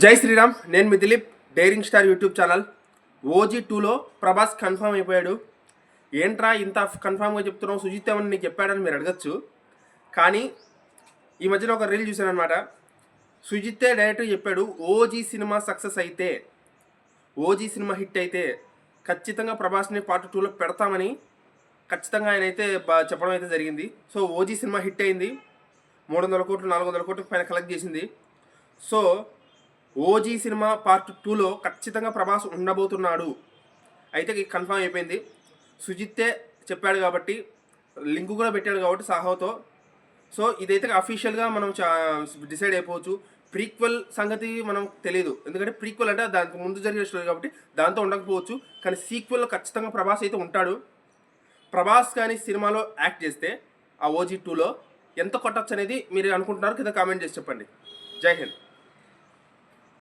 జై శ్రీరామ్ నేను మీ Dileep daring star YouTube channel. OG టూలో ప్రభాస్ కన్ఫర్మ్ అయిపోయాడు. ఏంట్రా ఇంత కన్ఫామ్గా చెప్తున్నావు? సుజిత్ ఏమని నీకు చెప్పాడని మీరు అడగచ్చు. కానీ ఈ మధ్యన ఒక రీల్ చూశానమాట అనమాట సుజిత్తే డైరెక్టర్ చెప్పాడు ఓజీ సినిమా సక్సెస్ అయితే ఓజీ సినిమా హిట్ అయితే ఖచ్చితంగా ప్రభాస్ని పార్ట్ టూలో పెడతామని ఖచ్చితంగా ఆయన అయితే చెప్పడం అయితే జరిగింది. సో ఓజీ సినిమా హిట్ అయింది. మూడు వందల కోట్లు నాలుగు వందల కోట్ల పైన కలెక్ట్ చేసింది. సో ఓజీ సినిమా పార్ట్ టూలో ఖచ్చితంగా ప్రభాస్ ఉండబోతున్నాడు. అయితే కన్ఫర్మ్ అయిపోయింది. సుజిత్తే చెప్పాడు కాబట్టి లింక్ కూడా పెట్టాడు కాబట్టి సాహోతో. సో ఇదైతే అఫీషియల్గా మనం డిసైడ్ అయిపోవచ్చు. ప్రీక్వెల్ సంగతి మనం తెలియదు ఎందుకంటే ప్రీక్వెల్ అంటే దానికి ముందు జరిగిన స్టోరీ కాబట్టి దాంతో ఉండకపోవచ్చు. కానీ సీక్వెల్లో ఖచ్చితంగా ప్రభాస్ అయితే ఉంటాడు. ప్రభాస్ కానీ సినిమాలో యాక్ట్ చేస్తే ఆ ఓజీ టూలో ఎంత కొట్టచ్చు అనేది మీరు అనుకుంటున్నారు కింద కామెంట్ చేసి చెప్పండి. జై హింద్.